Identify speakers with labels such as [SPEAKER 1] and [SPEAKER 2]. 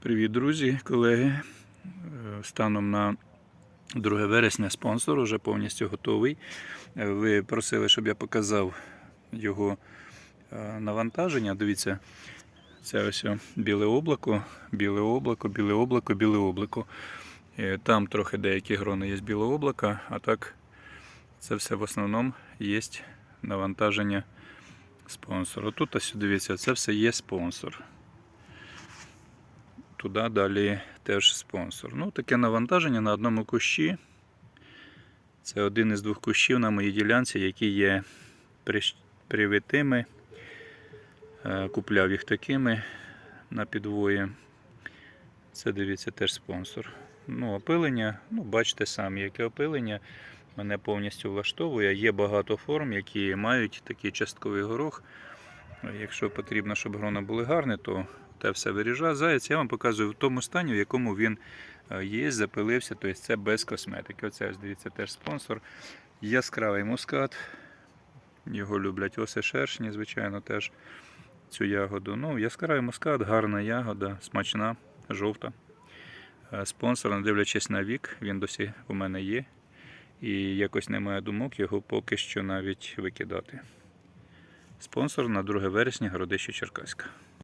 [SPEAKER 1] Привіт, друзі, колеги. Е, Станом на 2 вересня спонсор вже повністю готовий. Е, Ви просили, щоб я показав його е, навантаження. Дивіться, це ось біле облако, біле облако, біле облако, біле облако. Там трохи деякі грони є білого облака, а так це все в основному є навантаження спонсору. Тут ось дивіться, це все є спонсор туди далі теж спонсор. Ну, таке навантаження на одному кущі. Це один із двох кущів на моїй ділянці, які є привитими. Е, Купляв їх такими на підвої. Це дивіться теж спонсор. Ну, опилення, ну, бачите самі, яке опилення. Мене повністю влаштовує. Є багато форм, які мають такий частковий горох. Якщо потрібно, щоб грона були гарні, то те все виріжається. Я вам показую в тому стані, в якому він е, є, запилився, тобто це без косметики. Оце, дивіться, теж спонсор. Яскравий мускат. Його люблять оси шершні, звичайно, теж цю ягоду. Ну, яскравий мускат, гарна ягода, смачна, жовта. Е, Спонсор, не дивлячись на вік, він досі у мене є. І якось немає думок його поки що навіть викидати. Спонсор на 2 вересня Городище Черкаська.